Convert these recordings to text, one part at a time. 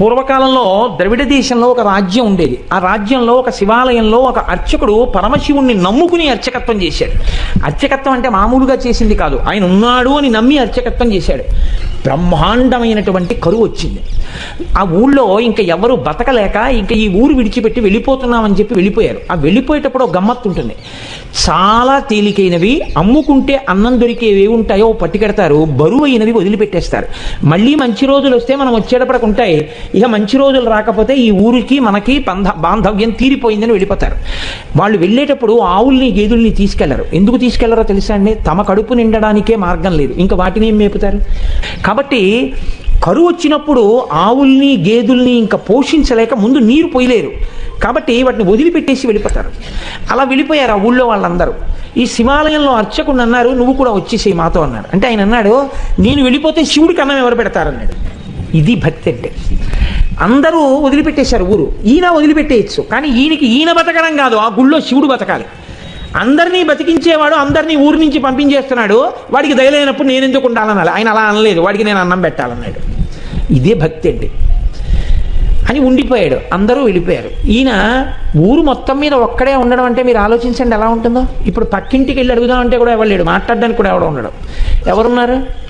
పూర్వకాలంలో ద్రవిడ దేశంలో ఒక రాజ్యం ఉండేది. ఆ రాజ్యంలో ఒక శివాలయంలో ఒక అర్చకుడు పరమశివుణ్ణి నమ్ముకుని అర్చకత్వం చేశాడు. అర్చకత్వం అంటే మామూలుగా చేసింది కాదు. ఆయన ఉన్నాడు అని నమ్మి అర్చకత్వం చేశాడు. బ్రహ్మాండమైనటువంటి కరువు వచ్చింది. ఆ ఊళ్ళో ఇంకా ఎవరు బతకలేక ఇంకా ఈ ఊరు విడిచిపెట్టి వెళ్ళిపోతున్నామని చెప్పి వెళ్ళిపోయారు. ఆ వెళ్ళిపోయేటప్పుడు ఒక గమ్మత్తు ఉంటుంది. చాలా తేలికైనవి అమ్ముకుంటే అన్నం దొరికేవి ఏవి ఉంటాయో పట్టుకెడతారు. బరువు అయినవి వదిలిపెట్టేస్తారు. మళ్ళీ మంచి రోజులు వస్తే మనం వచ్చేటప్పటికి ఉంటాయి. ఇక మంచి రోజులు రాకపోతే ఈ ఊరికి మనకి బంధ బాంధవ్యం తీరిపోయిందని వెళ్ళిపోతారు. వాళ్ళు వెళ్ళేటప్పుడు ఆవుల్ని గేదుల్ని తీసుకెళ్ళరు. ఎందుకు తీసుకెళ్ళరో తెలుసా అండి? తమ కడుపు నిండడానికే మార్గం లేదు. ఇంకా వాటిని ఏం మేపుతారు? కాబట్టి కరువు వచ్చినప్పుడు ఆవుల్ని గేదుల్ని ఇంకా పోషించలేక ముందు నీరు పోయలేరు. కాబట్టి వాటిని వదిలిపెట్టేసి వెళ్ళిపోతారు. అలా వెళ్ళిపోయారు ఆ ఊళ్ళో వాళ్ళందరూ. ఈ శివాలయంలో అర్చకుడు అన్నారు నువ్వు కూడా వచ్చేసేయి మాతో అన్నాడు అంటే ఆయన అన్నాడు నేను వెళ్ళిపోతే శివుడికి అన్నం ఎవరు పెడతారన్నాడు ఇది భక్తి అంటే. అందరూ వదిలిపెట్టేశారు ఊరు. ఈయన వదిలిపెట్టేయచ్చు. కానీ ఈయనకి ఈయన బతకడం కాదు. ఆ గుళ్ళో శివుడు బతకాలి. అందరినీ బతికించేవాడు అందరినీ ఊరి నుంచి పంపించేస్తున్నాడు. వాడికి దయలేనప్పుడు నేను ఎందుకు ఉండాలనాలి? ఆయన అలా అనలేదు. వాడికి నేను అన్నం పెట్టాలన్నాడు. ఇదే భక్తి అండి అని ఉండిపోయాడు. అందరూ వెళ్ళిపోయారు. ఈయన ఊరు మొత్తం మీద ఒక్కడే ఉండడం అంటే మీరు ఆలోచించండి ఎలా ఉంటుందో. ఇప్పుడు పక్కింటికి వెళ్ళి అడుగుదామంటే కూడా ఎవరు లేడు. మాట్లాడడానికి కూడా ఎవడో ఉండడం. ఎవరున్నారు?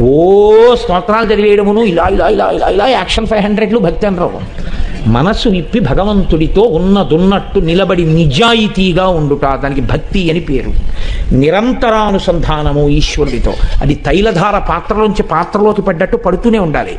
ఓ స్తోత్రాలు చదివేయడమును ఇలా ఇలా ఇలా ఇలా ఇలా యాక్షన్ ఫైవ్ హండ్రెడ్లు భక్తి అనరావు మనసు విప్పి భగవంతుడితో ఉన్నదున్నట్టు నిలబడి నిజాయితీగా ఉండుట దానికి భక్తి అని పేరు. నిరంతరానుసంధానము ఈశ్వరుడితో. అది తైలధార పాత్రలోంచి పాత్రలోకి పడ్డట్టు పడుతూనే ఉండాలి.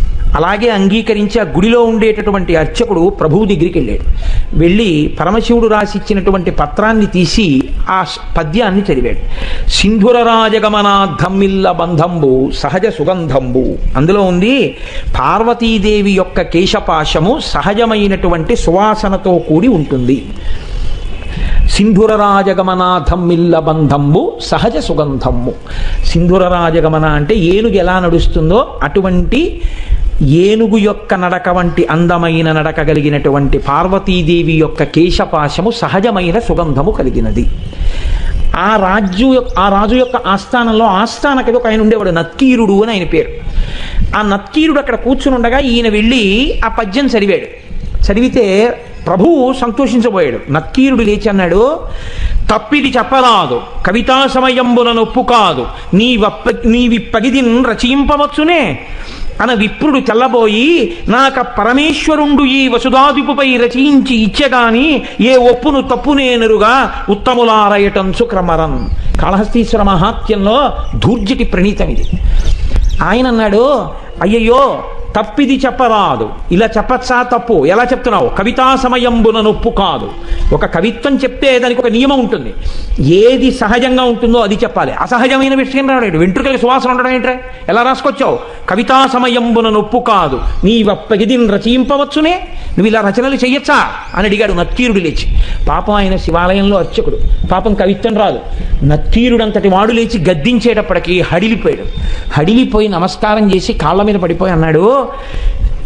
అలాగే అంగీకరించి ఆ గుడిలో ఉండేటటువంటి అర్చకుడు ప్రభువు దగ్గరికి వెళ్ళాడు. వెళ్ళి పరమశివుడు రాసిచ్చినటువంటి పత్రాన్ని తీసి ఆ పద్యాన్ని చదివాడు. సింధుర రాజగమనాధమ్మిల్ల బంధంబు సహజ సుగంధంబు. అందులో ఉంది పార్వతీదేవి యొక్క కేశపాశము సహజమైనటువంటి సువాసనతో కూడి ఉంటుంది. సింధుర రాజగమనాథమ్మిల్ల బంధంబు సహజ సుగంధమ్ము సింధుర రాజగమన అంటే ఏనుగు ఎలా నడుస్తుందో అటువంటి ఏనుగు యొక్క నడక వంటి అందమైన నడక కలిగినటువంటి పార్వతీదేవి యొక్క కేశపాశము సహజమైన సుగంధము కలిగినది. ఆ రాజు యొక్క ఆ రాజు యొక్క ఆస్థానంలో ఆస్థానకవి ఒక ఆయన ఉండేవాడు నత్కీరుడు అని ఆయన పేరు. ఆ నత్కీరుడు అక్కడ కూర్చుని ఉండగా ఈయన వెళ్ళి ఆ పద్యం చదివాడు. చదివితే ప్రభువు సంతోషించబోయాడు. నత్కీరుడు లేచి అన్నాడు తప్పిది చెప్పరాదు కవితా సమయంబున నొప్పు కాదు నీ వప్ప నీవి పగిదిన్ రచయింపవచ్చునే అన విప్రుడు చల్లబోయి నాక పరమేశ్వరుండు ఈ వసుధాదిపుపై రచయించి ఇచ్చగాని ఏ ఒప్పును తప్పునేనరుగా ఉత్తములారయటంచు క్రమరన్ కాళహస్తీశ్వర మహాత్యంలో ధూర్జటి ప్రణీతం ఇది ఆయన అన్నాడు అయ్యయ్యో తప్పిది చెప్పరాదు. ఇలా చెప్పచ్చా? తప్పు. ఎలా చెప్తున్నావు? కవితా సమయంబున నొప్పు కాదు. ఒక కవిత్వం చెప్తే దానికి ఒక నియమం ఉంటుంది. ఏది సహజంగా ఉంటుందో అది చెప్పాలి. అసహజమైన విషయం రాడు వెంట్రుకలకి సువాసన ఉండడం ఏంట్రా? ఎలా రాసుకొచ్చావు? కవితా సమయంబున నొప్పు కాదు. నీ వప్పగిదిని రచయింపవచ్చునే? నువ్వు ఇలా రచనలు చెయ్యొచ్చా? అని అడిగాడు నత్తీరుడు లేచి. పాపం ఆయన శివాలయంలో అర్చకుడు. పాపం కవిత్వం రాదు. నత్తీరుడంతటి వాడు లేచి గద్దించేటప్పటికి హడిలిపోయాడు. హడిలిపోయి నమస్కారం చేసి కాళ్ళ మీద పడిపోయి అన్నాడు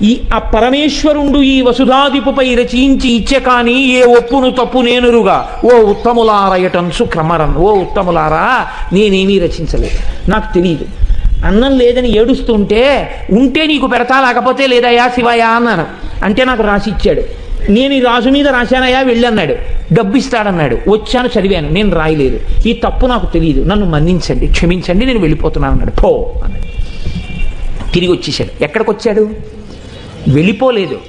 ఈ ఆ పరమేశ్వరుండు ఈ వసుధాదిపుపై రచించి ఇచ్చే కానీ ఏ ఒప్పును తప్పు నేనురుగా. ఓ ఉత్తములారయటంసు క్రమరన్ ఓ ఉత్తములారా నేనేమీ రచించలేదు. నాకు తెలియదు అన్నం లేదని ఏడుస్తుంటే ఉంటే నీకు పెడతా లేకపోతే లేదయ్యా శివయా అన్నాను. అంటే నాకు రాసి ఇచ్చాడు. నేను ఈ రాజు మీద రాశానయ్యా వెళ్ళన్నాడు డబ్బు ఇస్తాడన్నాడు వచ్చాను చదివాను. నేను రాయలేదు. ఈ తప్పు నాకు తెలియదు నన్ను మన్నించండి క్షమించండి నేను వెళ్ళిపోతున్నాను అన్నాడు. పో అన్నాడు. తిరిగి వచ్చేసాడు ఎక్కడికి వచ్చాడు వెళ్ళిపోలేదు.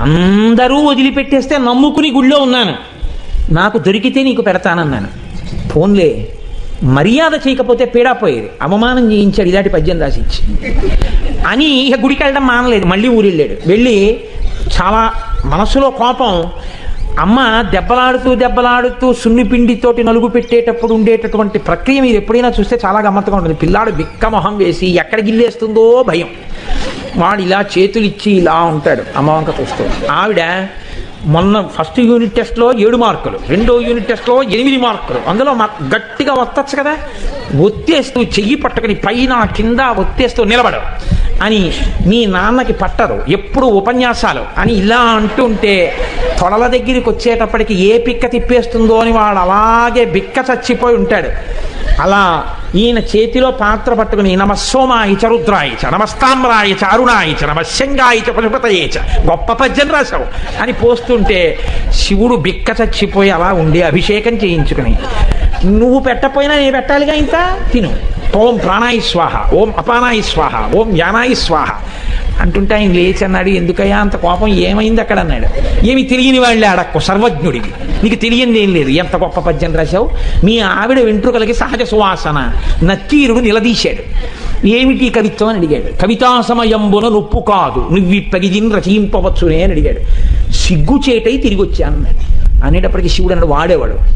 అందరూ వదిలిపెట్టేస్తే నమ్ముకుని గుళ్ళో ఉన్నాను. నాకు దొరికితే నీకు పెడతానన్నాను. ఫోన్లే. మర్యాద చేయకపోతే పీడా పోయేది. అవమానం చేయించాడు ఇలాంటి పద్యం రాసిచ్చి. అని ఇక గుడికి వెళ్ళడం మానలేదు. మళ్ళీ ఊరు వెళ్ళాడు వెళ్ళి చాలా మనసులో కోపం. అమ్మ దెబ్బలాడుతూ దెబ్బలాడుతూ సున్నిపిండితోటి నలుగు పెట్టేటప్పుడు ఉండేటటువంటి ప్రక్రియ మీరు ఎప్పుడైనా చూస్తే చాలా గమ్మత్తుగా ఉంటుంది. పిల్లాడు బిక్కమొహం వేసి ఎక్కడ గిల్లేస్తుందో భయం. వాడు ఇలా చేతులు ఇచ్చి ఇలా ఉంటాడు. అమ్మ వంక చూస్తూ. ఆవిడ మొన్న ఫస్ట్ యూనిట్ టెస్ట్లో ఏడు మార్కులు రెండో యూనిట్ టెస్ట్లో ఎనిమిది మార్కులు. అందులో మా గట్టిగా వస్తచ్చు కదా? ఒత్తేస్తూ చెయ్యి పట్టుకుని పైన కింద ఒత్తేస్తూ నిలబడు అని మీ నాన్నకి పట్టరు. ఎప్పుడు ఉపన్యాసాలు అని ఇలా అంటుంటే తొడల దగ్గరికి వచ్చేటప్పటికి ఏ పిక్క తిప్పేస్తుందో అని వాడు అలాగే బిక్క చచ్చిపోయి ఉంటాడు. అలా ఈయన చేతిలో పాత్ర పట్టుకుని నమస్సోమాయ చ రుద్రాయ చ నమస్తామ్రాయ చ అరుణాయ చ గొప్ప పద్యం రాశావు అని పోస్తుంటే శివుడు బిక్క చచ్చిపోయి అలా ఉండి అభిషేకం చేయించుకుని నువ్వు పెట్టపోయినా నేను పెట్టాలిగా ఇంత? తిను. ఓం ప్రాణాయి స్వాహ ఓం అపానాయి స్వాహ ఓం యానాయి స్వాహ. అంటుంటే ఆయన లేచి అన్నాడు ఎందుకయ్యా అంత కోపం? ఏమైంది అక్కడ? అన్నాడు. ఏమి తెలియని వాళ్ళే అడక్కు సర్వజ్ఞుడివి. నీకు తెలియంది ఏం లేదు. ఎంత గొప్ప పద్యం రాశావు? మీ ఆవిడ వెంట్రుకలకి సహజ సువాసన. నత్తీరుడు నిలదీశాడు. ఏమిటి కవిత్వం? అని అడిగాడు. కవితా సమయంబున నొప్పు కాదు. నువ్విప్పగిజిన్ రచయింపవచ్చునే అని అడిగాడు. సిగ్గుచేటై తిరిగి వచ్చాను అన్నాడు. అనేటప్పటికి శివుడు అన్నాడు వాడేవాడు.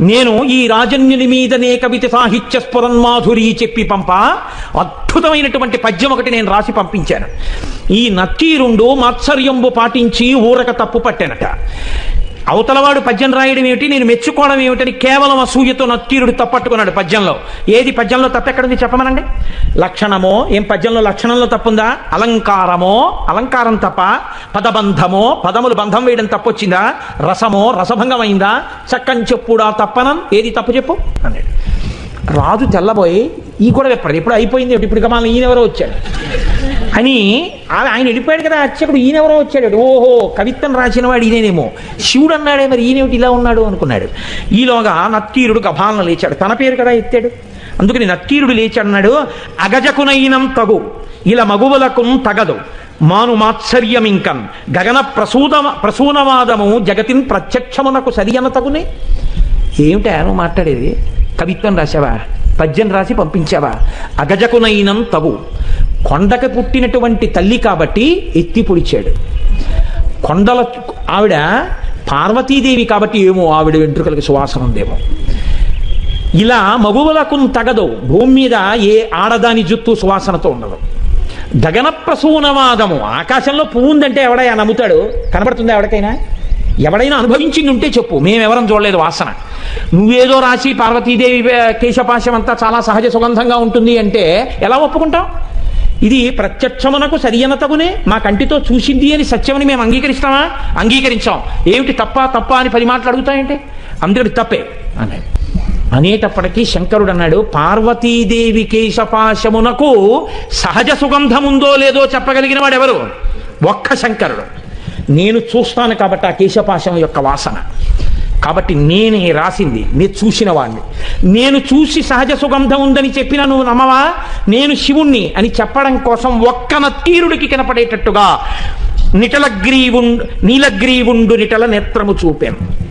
నేను ఈ రాజన్యుని మీదనే కవిత సాహిత్య స్ఫురన్మాధురి చెప్పి పంప. అద్భుతమైనటువంటి పద్యం ఒకటి నేను రాసి పంపించాను. ఈ నత్తీరుండు మాత్సర్యంబు పాటించి ఊరక తప్పు పట్టానట. అవతలవాడు పద్యం రాయడం ఏమిటి? నేను మెచ్చుకోవడం ఏమిటని కేవలం అసూయతో నత్తీరుడు తప్పట్టుకున్నాడు పద్యంలో. ఏది పద్యంలో తప్పు ఎక్కడుంది చెప్పమనండి? లక్షణమో ఏం పద్యంలో లక్షణంలో తప్పుందా? అలంకారమో అలంకారం తప్ప? పదబంధమో పదములు బంధం వేయడం తప్పొచ్చిందా? రసమో రసభంగం అయిందా చక్కని చెప్పుడా తప్పనం? ఏది తప్పు చెప్పు? అన్నాడు. రాజు తెల్లబోయి ఈ కూడా చెప్పాడు ఇప్పుడు అయిపోయింది? ఇప్పుడు ఇక గమాల ఈయనెవరో వచ్చాడు? అని ఆయన వెళ్ళిపోయాడు కదా అర్చకుడు ఈయనెవరో వచ్చాడు. ఓహో కవిత్వం రాసిన వాడు ఈయనేమో శివుడు అన్నాడే మరి ఈయనేమిటి ఇలా ఉన్నాడు అనుకున్నాడు. ఈలోగా నత్తీరుడు గభాలను లేచాడు. తన పేరు కదా ఎత్తాడు. అందుకని నత్తీరుడు లేచాడన్నాడు అగజకునైనం తగు ఇలా మగువులకు తగదు మాను మాత్సర్యమింకన్ గగన ప్రసూద ప్రసూనవాదము జగతిన్ ప్రత్యక్షమునకు సరియన తగునే. ఏమిటా నువ్వు మాట్లాడేది? కవిత్వం రాసావా పద్యం రాసి పంపించావా? అగజకునైనం తగు కొండకు పుట్టినటువంటి తల్లి కాబట్టి ఎత్తి పొడిచాడు. కొండల ఆవిడ పార్వతీదేవి కాబట్టి ఏమో ఆవిడ వెంట్రుకలకి సువాసన ఉందేమో. ఇలా మగువులకు తగదు. భూమి మీద ఏ ఆడదాని జుత్తు సువాసనతో ఉండదు. గగన ప్రసూనవాదము ఆకాశంలో పువ్వు ఉందంటే ఎవడైనా నమ్ముతాడు? కనబడుతుందా ఎవరికైనా? ఎవడైనా అనుభవించింది ఉంటే చెప్పు. మేమెవరం చూడలేదు వాసన. నువ్వేదో రాసి పార్వతీదేవి కేశపాశం అంతా చాలా సహజ సుగంధంగా ఉంటుంది అంటే ఎలా ఒప్పుకుంటావు ఇది ప్రత్యక్షమునకు సరియన తగునే మా కంటితో చూసింది అని సత్యమని మేము అంగీకరిస్తామా? అంగీకరించాం. ఏమిటి తప్ప తప్ప అని పది మాటలు అడుగుతాయంటే? అందుకని తప్పే అన్నాడు. అనేటప్పటికీ శంకరుడు అన్నాడు పార్వతీదేవి కేశపాశమునకు సహజ సుగంధముందో లేదో చెప్పగలిగిన వాడు ఎవరు ఒక్క శంకరుడు. నేను చూస్తాను కాబట్టి ఆ కేశపాశం యొక్క వాసన. కాబట్టి నేనే రాసింది నేను చూసిన వాడిని నేను చూసి సహజ సుగంధం ఉందని చెప్పిన నువ్వు నమ్మవా? నేను శివుణ్ణి అని చెప్పడం కోసం ఒక్క తీరుడికి కనపడేటట్టుగా నిటలగ్రీవుండు నీలగ్రీవుండు నిటల నేత్రము చూపాను.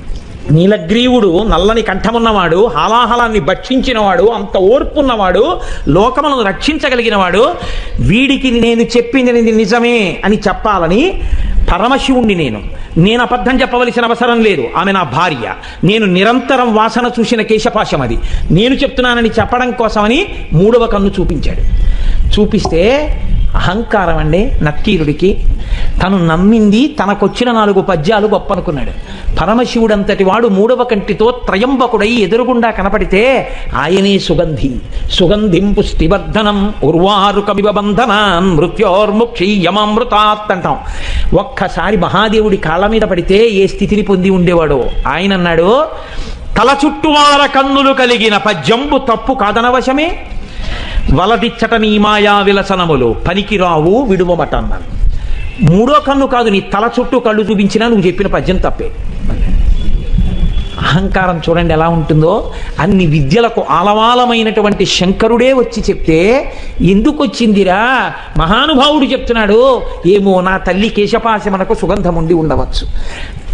నీలగ్రీవుడు నల్లని కంఠమున్నవాడు హాలాహలాన్ని భక్షించినవాడు అంత ఓర్పున్నవాడు లోకములను రక్షించగలిగినవాడు వీడికి నేను చెప్పింది నిజమే అని చెప్పాలని పరమశివుణ్ణి నేను. నేను అబద్ధం చెప్పవలసిన అవసరం లేదు. ఆమె నా భార్య. నేను నిరంతరం వాసన చూసిన కేశపాశం అది నేను చెప్తున్నానని చెప్పడం కోసమని మూడవ కన్ను చూపించాడు. చూపిస్తే అహంకారం అండి నక్కీరుడికి. తను నమ్మింది తనకొచ్చిన నాలుగు పద్యాలు గొప్పనుకున్నాడు. పరమశివుడంతటి వాడు మూడవ కంటితో త్రయంబకుడై ఎదురుగుండా కనపడితే ఆయనే సుగంధి. సుగంధిం ఉర్వారు ఉర్వారుకమివ బంధన మృత్యోర్ముక్షీయమామృతాత్ అంటాం ఒక్కసారి మహాదేవుడి కాళ్ళ మీద పడితే ఏ స్థితిని పొంది ఉండేవాడో? ఆయన అన్నాడు తల చుట్టువార కన్నులు కలిగిన పద్యంబు తప్పు కాదనవశమే. వలదిచ్చట నీ మాయా విలసనములు పనికిరావు విడువమట అన్నాను మూడో కన్ను కాదు నీ తల చుట్టూ కళ్ళు చూపించినా నువ్వు చెప్పిన పద్యం తప్పే. అహంకారం చూడండి ఎలా ఉంటుందో. అన్ని విద్యలకు ఆలవాలమైనటువంటి శంకరుడే వచ్చి చెప్తే ఎందుకు వచ్చిందిరా? మహానుభావుడు చెప్తున్నాడు ఏమో నా తల్లి కేశపాశమనకు సుగంధం ఉండి ఉండవచ్చు.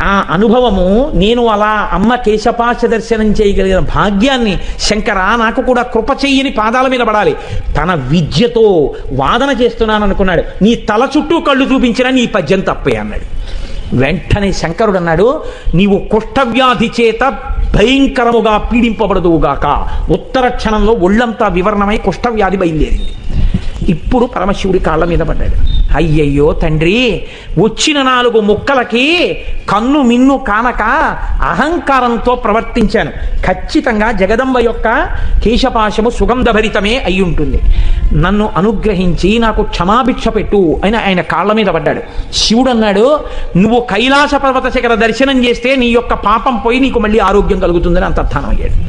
ఆ అనుభవము నేను అలా అమ్మ కేశపాశ దర్శనం చేయగలిగిన భాగ్యాన్ని శంకర నాకు కూడా కృప చెయ్యని పాదాల మీద పడాలి. తన విద్యతో వాదన చేస్తున్నాను అనుకున్నాడు నీ తల చుట్టూ కళ్ళు చూపించినా నీ పద్యం తప్పే అన్నాడు. వెంటనే శంకరుడు అన్నాడు నీవు కుష్ఠవ్యాధి చేత భయంకరముగా పీడింపబడదువుగాక. ఉత్తర క్షణంలో ఒళ్ళంతా వివరణమై కుష్ఠవ్యాధి బయలుదేరింది. ఇప్పుడు పరమశివుడి కాళ్ళ మీద పడ్డాడు. అయ్యయ్యో తండ్రి వచ్చిన నాలుగు ముక్కలకి కన్ను మిన్ను కానక అహంకారంతో ప్రవర్తించాను. ఖచ్చితంగా జగదంబ యొక్క కేశపాశము సుగంధభరితమే అయి ఉంటుంది నన్ను అనుగ్రహించి నాకు క్షమాభిక్ష పెట్టు అని ఆయన కాళ్ళ మీద పడ్డాడు. శివుడు అన్నాడు నువ్వు కైలాస పర్వత శిఖర దర్శనం చేస్తే నీ యొక్క పాపం పోయి నీకు మళ్ళీ ఆరోగ్యం కలుగుతుందని అంతర్థానం అయ్యాడు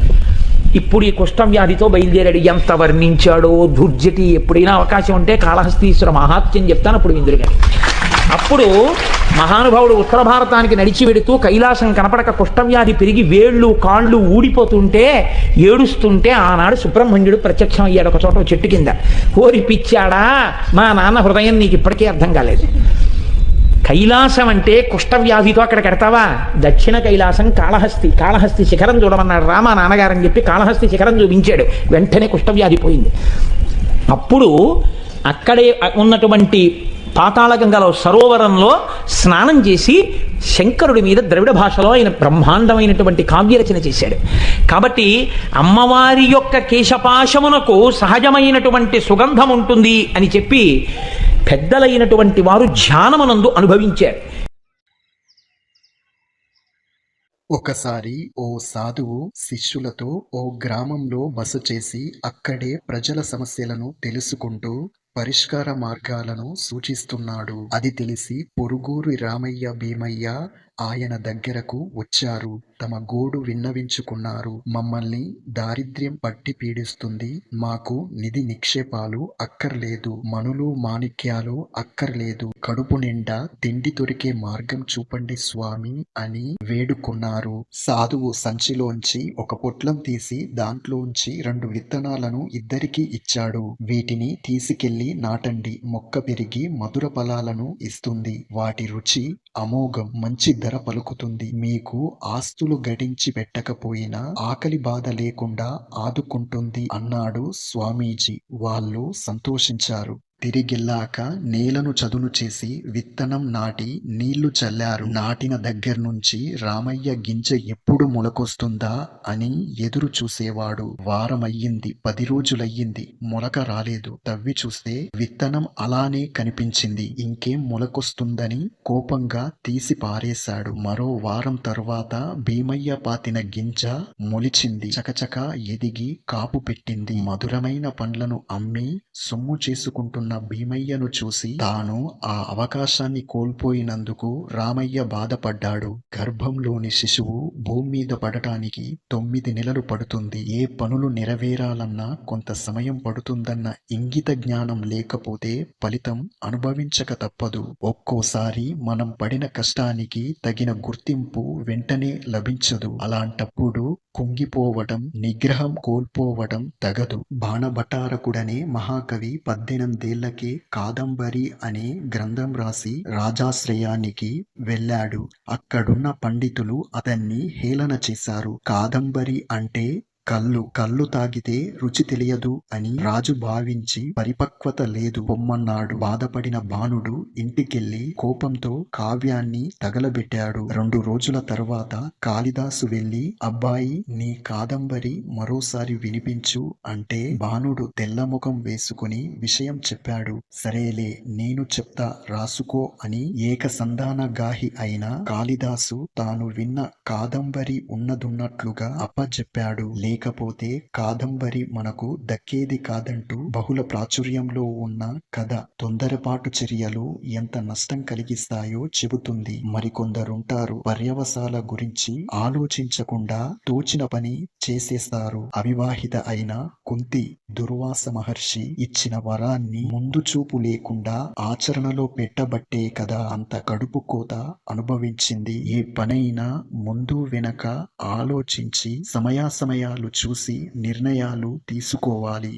ఇప్పుడు ఈ కుష్ఠం వ్యాధితో బయలుదేరాడు. ఎంత వర్ణించాడో దుర్జటి. ఎప్పుడైనా అవకాశం ఉంటే కాళహస్తీశ్వర మహాత్యం చెప్తాను అప్పుడు విందురు గారు అప్పుడు మహానుభావుడు ఉత్తర భారతానికి నడిచి వెడుతూ కైలాసం కనపడక కుష్ఠవ్యాధి పెరిగి వేళ్ళు కాళ్ళు ఊడిపోతుంటే ఏడుస్తుంటే ఆనాడు సుబ్రహ్మణ్యుడు ప్రత్యక్షం అయ్యాడు ఒక చోట చెట్టు కింద. కోరిపిచ్చాడా మా నాన్న హృదయం నీకు ఇప్పటికీ అర్థం కాలేదు. కైలాసం అంటే కుష్ఠవ్యాధితో అక్కడ కడతావా? దక్షిణ కైలాసం కాళహస్తి కాళహస్తి శిఖరం చూడమన్నాడు రామా నాన్నగారని చెప్పి కాళహస్తి శిఖరం చూపించాడు. వెంటనే కుష్ఠవ్యాధి పోయింది. అప్పుడు అక్కడే ఉన్నటువంటి పాతాళగంగలో సరోవరంలో స్నానం చేసి శంకరుడి మీద ద్రవిడ భాషలో ఆయన బ్రహ్మాండమైనటువంటి కావ్యరచన చేశాడు. కాబట్టి అమ్మవారి యొక్క కేశపాశమునకు సహజమైనటువంటి సుగంధం ఉంటుంది అని చెప్పి పెద్దలైనటువంటి వారు ధ్యానమనందు అనుభవించారు. ఒకసారి ఓ సాధువు శిష్యులతో ఓ గ్రామంలో బస చేసి అక్కడే ప్రజల సమస్యలను తెలుసుకుంటూ పరిష్కార మార్గాలను సూచిస్తున్నాడు. అది తెలిసి పొరుగూరి రామయ్య భీమయ్య ఆయన దగ్గరకు వచ్చారు. తమ గోడు విన్నవించుకున్నారు. మమ్మల్ని దారిద్ర్యం పట్టి పీడిస్తుంది. మాకు నిధి నిక్షేపాలు అక్కర్లేదు. మనులు మాణిక్యాలు అక్కర్లేదు. కడుపు నిండా తిండి దొరికే మార్గం చూపండి స్వామి అని వేడుకున్నారు. సాధువు సంచిలోంచి ఒక పొట్లం తీసి దాంట్లోంచి రెండు విత్తనాలను ఇద్దరికీ ఇచ్చాడు. వీటిని తీసుకెళ్ళి నాటండి. మొక్క పెరిగి మధుర ఫలాలను ఇస్తుంది. వాటి రుచి అమోఘం మంచి ధర పలుకుతుంది. మీకు ఆస్తులు గడించి పెట్టకపోయినా ఆకలి బాధ లేకుండా ఆదుకుంటుంది అన్నాడు స్వామీజీ. వాళ్ళు సంతోషించారు. తిరిగిల్లాక నేలను చదును చేసి విత్తనం నాటి నీళ్ళు చల్లారు. నాటిన దగ్గర నుంచి రామయ్య గింజ ఎప్పుడు మొలకొస్తుందా అని ఎదురు చూసేవాడు. వారమయ్యింది పది రోజులయ్యింది మొలక రాలేదు. తవ్వి చూస్తే విత్తనం అలానే కనిపించింది. ఇంకేం మొలకొస్తుందని కోపంగా తీసి పారేశాడు. మరో వారం తరువాత భీమయ్య పాతిన గింజ మొలిచింది. చకచక ఎదిగి కాపు పెట్టింది. మధురమైన పండ్లను అమ్మి సొమ్ము చేసుకుంటున్న భీమయ్యను చూసి తాను ఆ అవకాశాన్ని కోల్పోయినందుకు రామయ్య బాధపడ్డాడు. గర్భంలోని శిశువు భూమి మీద పడటానికి తొమ్మిది నెలలు పడుతుంది. ఏ పనులు నెరవేరాలన్నా కొంత సమయం పడుతుందన్న ఇంగిత జ్ఞానం లేకపోతే ఫలితం అనుభవించక తప్పదు. ఒక్కోసారి మనం పడిన కష్టానికి తగిన గుర్తింపు వెంటనే లభించదు. అలాంటప్పుడు కుంగిపోవటం నిగ్రహం కోల్పోవటం తగదు. బాణభటారకుడనే మహాకవి పద్దెనిమిదేళ్ళకే కాదంబరి అనే గ్రంథం రాసి రాజాశ్రయానికి వెళ్ళాడు. అక్కడున్న పండితులు అతన్ని హేళన చేశారు. కాదంబరి అంటే కళ్ళు కళ్ళు తాగితే రుచి తెలియదు అని రాజు భావించి పరిపక్వత లేదు. పొమ్మన్నాడు బాధపడిన బాణుడు ఇంటికెళ్ళి కోపంతో కావ్యాన్ని తగలబెట్టాడు. రెండు రోజుల తర్వాత కాళిదాసు వెళ్ళి అబ్బాయి నీ కాదంబరి మరోసారి వినిపించు అంటే బాణుడు తెల్లముఖం వేసుకుని విషయం చెప్పాడు. సరేలే నేను చెప్తా రాసుకో అని ఏకసంధాన గాహి అయిన కాళిదాసు తాను విన్న కాదంబరి ఉన్నదున్నట్లుగా అప్పచెప్పాడు లే లేకపోతే కాదంబరి మనకు దక్కేది కాదంటూ బహుళ ప్రాచుర్యంలో ఉన్న కథ తొందరపాటు చర్యలు ఎంత నష్టం కలిగిస్తాయో చెబుతుంది. మరికొందరుంటారు పర్యవసాల గురించి ఆలోచించకుండా తోచిన పని చేసేస్తారు. అవివాహిత అయిన కుంతి దుర్వాస మహర్షి ఇచ్చిన వరాన్ని ముందు చూపు లేకుండా ఆచరణలో పెట్టబట్టే కదా అంత కడుపు కోత అనుభవించింది. ఏ పనైనా ముందు వెనక ఆలోచించి సమయాసమయాలు చూసి నిర్ణయాలు తీసుకోవాలి.